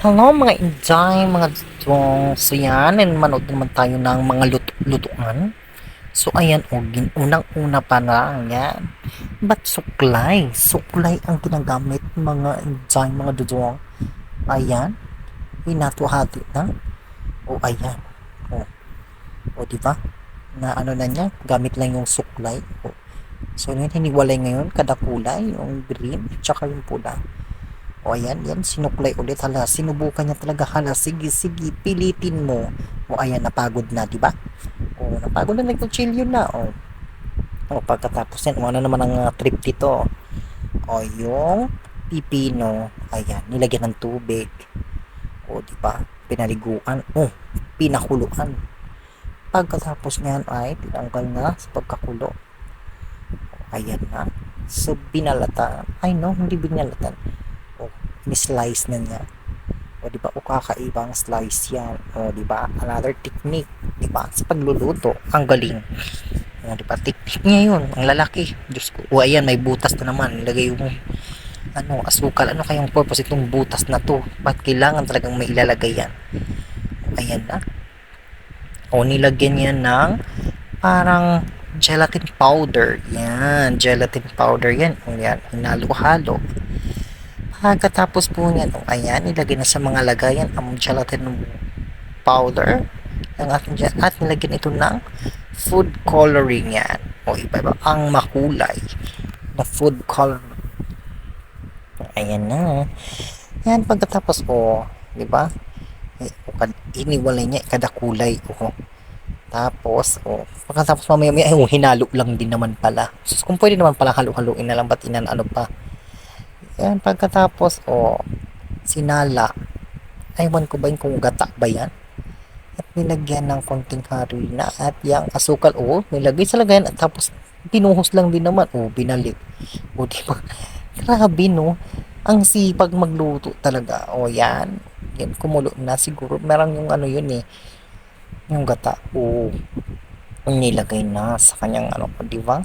Hello mga inday, mga dong. So yan, and manood naman tayo ng mga luto lutuan. So ayan, o, unang-una pa lang yan. Ba't suklay? Suklay ang ginagamit mga inday, mga dudong. Ayan, hinatuhati na. O ayan, o. O diba? Na ano na niya, gamit lang yung suklay. O. So yun, hiniwalay ngayon, kada kulay, yung green, tsaka yung pula. O ayan, yan, sinuklay ulit. Hala, sinubukan niya talaga. Hala, sige, sige, pilitin mo. O ayan, napagod na, di ba? O, napagod na, nagkutsilyo na. O, o pagkatapos yan, ano naman ang uh, trip dito? O, yung pipino. Ayan, nilagyan ng tubig. O, di ba? Pinaliguan. O, pinakuluan. Pagkatapos niyan ay tinanggal na sa pagkakulo. O, ayan na. So, binalatan. Ay, no, hindi binalatan ni-slice na niya. O di ba? O kakaibang slice yan. O di ba? Another technique, di ba? Sa pagluluto, ang galing. O di ba? Technique niya yun. Ang lalaki. Diyos ko. O ayan, may butas na naman. Ilagay yung ano, asukal. Ano kayang purpose itong butas na to? Ba't kailangan talagang may ilalagay yan? Ayan na. O nilagyan niya ng parang gelatin powder. Yan, gelatin powder yan. O yan, hinalo-halo. Pagkatapos po niyan, oh, ayan, ilagay na sa mga lagayan ang gelatin powder ang ating dyan, at nilagyan ito ng food coloring yan. O iba-iba ang makulay na food coloring. Ayan na. Yan, pagkatapos, o, di ba? Eh, Iniwalay niya kada kulay. O, tapos, o, pagkatapos mamaya, ay, oh, hinalo lang din naman pala. Sus, kung pwede naman pala halu-haluin na lang, ba't inan ano pa? Yan, pagkatapos, o, sinala. Aywan ko ba yung kung gata ba yan? At nilagyan ng konting harina at yung asukal, o, nilagay sa lagayan at tapos pinuhos lang din naman, o, binalik. O, di ba? Grabe, no? Ang sipag magluto talaga. O, yan. Yan, kumulo na siguro. Merang yung ano yun eh. Yung gata. O, nilagay na sa kanyang ano, di ba?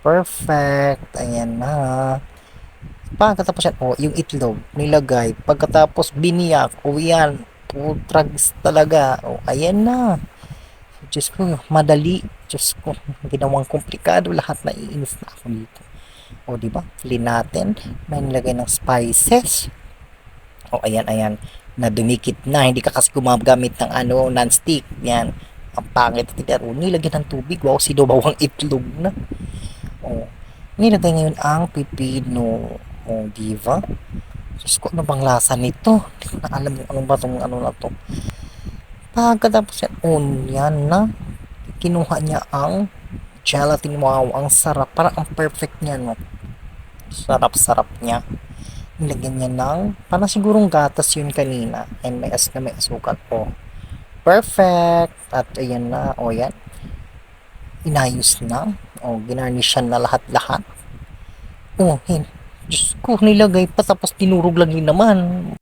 Perfect. Ayan na. Pagkatapos yan, oh, yung itlog, nilagay. Pagkatapos, biniyak, oh, yan. Putrags talaga. Oh, ayan na. Diyos ko, madali. Diyos ko, ginawang komplikado. Lahat na iinis na ako dito. O, di ba? Clean natin. May nilagay ng spices. O, ayan, ayan. Na dumikit na. Hindi ka kasi gumagamit ng ano, non-stick. Yan. Ang pangit. O, nilagyan ng tubig. Wow, sinubawang itlog na. O, nilagay ngayon ang pipino. O, di ba? Diyos ko, ano bang lasa nito? Hindi ko na alam yung ano ba tong ano na to. Pagkatapos yan, oh, yan na. Kinuha niya ang gelatin. Wow, ang sarap. Parang ang perfect niya, no? Sarap-sarap niya. Nilagyan niya ng, parang sigurong gatas yun kanina. And may as na may asukal. Oh, perfect. At ayan na, oh yan. Inayos na. Oh, ginarnishan na lahat-lahat. Oh, hin. Diyos ko, nilagay pa tapos tinurog lang din naman.